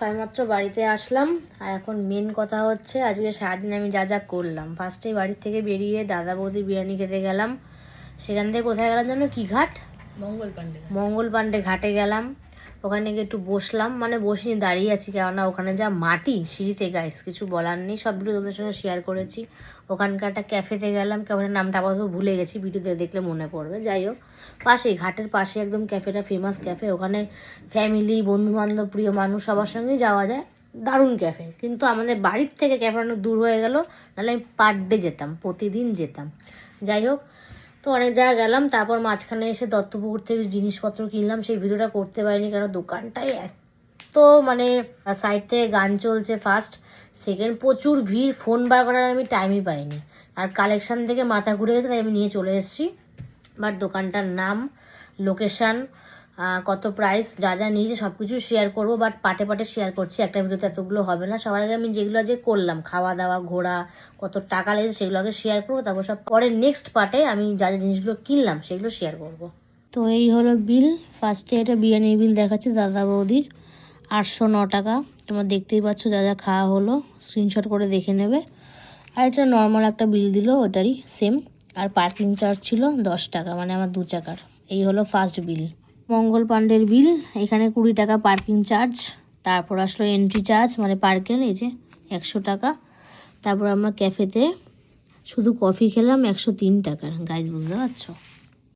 ছয়মাত্র বাড়িতে আসলাম। আর এখন মেন কথা হচ্ছে আজকে সারাদিন আমি যা যা করলাম। ফার্স্টেই বাড়ির থেকে বেরিয়ে দাদা বৌদি বিরিয়ানি খেতে গেলাম। সেখান থেকে কোথায় গেলাম জানো? কি ঘাট? মঙ্গল পান্ডে মঙ্গল পাণ্ডে ঘাটে গেলাম। ওখানে গিয়ে একটু বসলাম মানে বসিনি, দাঁড়িয়ে আছি। কেননা ওখানে যা মাটি, সিঁড়িতে গাইস কিছু বলার নেই। সব ভিডিও তোমাদের সঙ্গে শেয়ার করেছি। ওখানকার একটা ক্যাফেতে গেলাম ক্যাফের নামটা আপাতত ভুলে গেছি, ভিডিওতে দেখলে মনে পড়বে। যাই হোক, পাশেই, ঘাটের পাশে একদম ক্যাফেটা ফেমাস ক্যাফে ওখানে ফ্যামিলি বন্ধু বান্ধব প্রিয় মানুষ সবার সঙ্গেই যাওয়া যায়। দারুণ ক্যাফে কিন্তু আমাদের বাড়ির থেকে ক্যাফে অনেক দূর হয়ে গেল, নাহলে আমি পার ডে যেতাম, প্রতিদিন যেতাম। যাই হোক তো অনেক জায়গায় গেলাম, তারপর মাঝখানে এসে দত্তপুকুর থেকে জিনিসপত্র কিনলাম, সেই ভিডিওটা করতে পারিনি কারণ দোকানটাই এত মানে সাইড থেকে গান চলছে ফার্স্ট সেকেন্ড প্রচুর ভিড় ফোন বার করার আমি টাইমই পাইনি। আর কালেকশান থেকে মাথা ঘুরে গেছে, তাই আমি নিয়ে চলে এসেছি। বাট দোকানটার নাম লোকেশান কত প্রাইস যা যা নিয়েছে সব কিছু শেয়ার করব বাট পাটে পাটে শেয়ার করছি। একটা ভিডিওতে এতগুলো হবে না। সবার আগে আমি যেগুলো যে করলাম খাওয়া দাওয়া ঘোরা, কত টাকা লেগেছে সেগুলো আগে শেয়ার করব, তারপর সব পরে নেক্সট পার্টে আমি যা যা জিনিসগুলো কিনলাম, সেগুলো শেয়ার করব। তো এই হলো বিল ফার্স্টে এটা বিরিয়ানির বিল দেখাচ্ছে দাদা বৌদির। আটশো ন টাকা। তোমরা দেখতেই পাচ্ছ যা যা খাওয়া হলো। স্ক্রিনশট করে দেখে নেবে। আর এটা নর্মাল একটা বিল দিল, ওটারই সেম আর পার্কিং চার্জ ছিল দশ টাকা মানে আমার দু চাকার। এই হলো ফার্স্ট বিল মঙ্গল পাণ্ডের বিল, এখানে কুড়ি টাকা পার্কিং চার্জ, তারপর আসলো এন্ট্রি চার্জ মানে পার্কের এই যে একশো টাকা। তারপর আমরা ক্যাফেতে শুধু কফি খেলাম, একশো তিন টাকার। গাইজ বুঝতে পারছ?